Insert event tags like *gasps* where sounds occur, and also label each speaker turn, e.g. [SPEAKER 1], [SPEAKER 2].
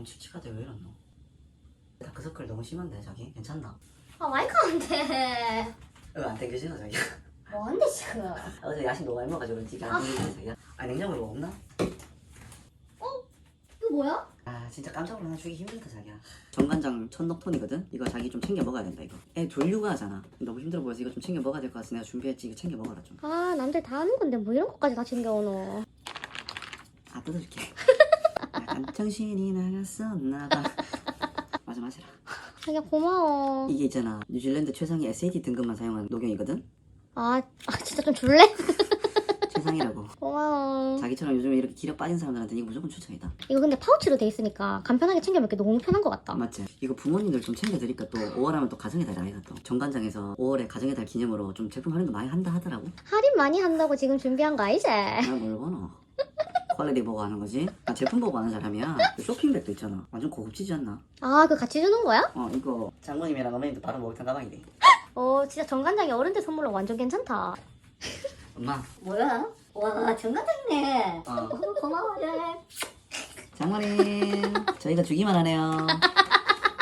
[SPEAKER 1] 너무 칙칙하대 왜 이러노? 다크서클 너무 심한데 자기? 괜찮나?
[SPEAKER 2] 아 마이크 안돼
[SPEAKER 1] 왜 안 땡겨지나 자기?
[SPEAKER 2] 뭐한데 지금
[SPEAKER 1] 어제 야식 너무 많이 먹어가지고 그런지 안 땡겨지나 자기야? 아 냉장고에 뭐 없나?
[SPEAKER 2] 이거 뭐야?
[SPEAKER 1] 아 진짜 깜짝 놀라 주기 힘들다 자기야 정간장 천넉톤이거든? 이거 자기 좀 챙겨 먹어야 된다 이거 애 하잖아 너무 힘들어 보여서 이거 좀 챙겨 먹어야 될 것 같아서 내가 준비했지 이거 챙겨 먹어라 좀
[SPEAKER 2] 아 남들 다 하는 건데 뭐 이런 것까지 다 챙겨오노
[SPEAKER 1] 아 뜯어줄게 정신이 나갔었나봐. 맞아 마시라
[SPEAKER 2] 자기야 고마워.
[SPEAKER 1] 이게 있잖아. 뉴질랜드 최상위 SAT 등급만 사용한 녹용이거든?
[SPEAKER 2] 아, 아 진짜 좀 줄래? *laughs*
[SPEAKER 1] 최상이라고.
[SPEAKER 2] 고마워.
[SPEAKER 1] 자기처럼 요즘에 이렇게 기력 빠진 사람들한테 이거 무조건 추천이다.
[SPEAKER 2] 이거 근데 파우치로 돼 있으니까 간편하게 챙겨 먹기 너무 편한 것 같다.
[SPEAKER 1] 맞지? 이거 부모님들 좀 챙겨드릴까 또? 5월 하면 또 가정의 달 아이가 또. 정관장에서 5월에 가정의 달 기념으로 좀 제품 할인도 많이 한다 하더라고.
[SPEAKER 2] 할인 많이 한다고 지금 준비한 거 아니지?
[SPEAKER 1] 나뭘 보노 퀄리티 보고 하는 거지? 나 제품 보고 하는 사람이야. 그 쇼핑백도 있잖아. 완전 고급지지 않나?
[SPEAKER 2] 아 그거 같이 주는 거야?
[SPEAKER 1] 어 이거. 장모님이랑 어머님도 바로 목욕탕 가방이래 *gasps*
[SPEAKER 2] 어 진짜 정간장이 어른들 선물로 완전 괜찮다. *laughs*
[SPEAKER 1] 엄마.
[SPEAKER 2] 뭐야? 와 정간장이네.
[SPEAKER 1] 어. *laughs*
[SPEAKER 2] 고마워
[SPEAKER 1] 장모님. 저희가 주기만 하네요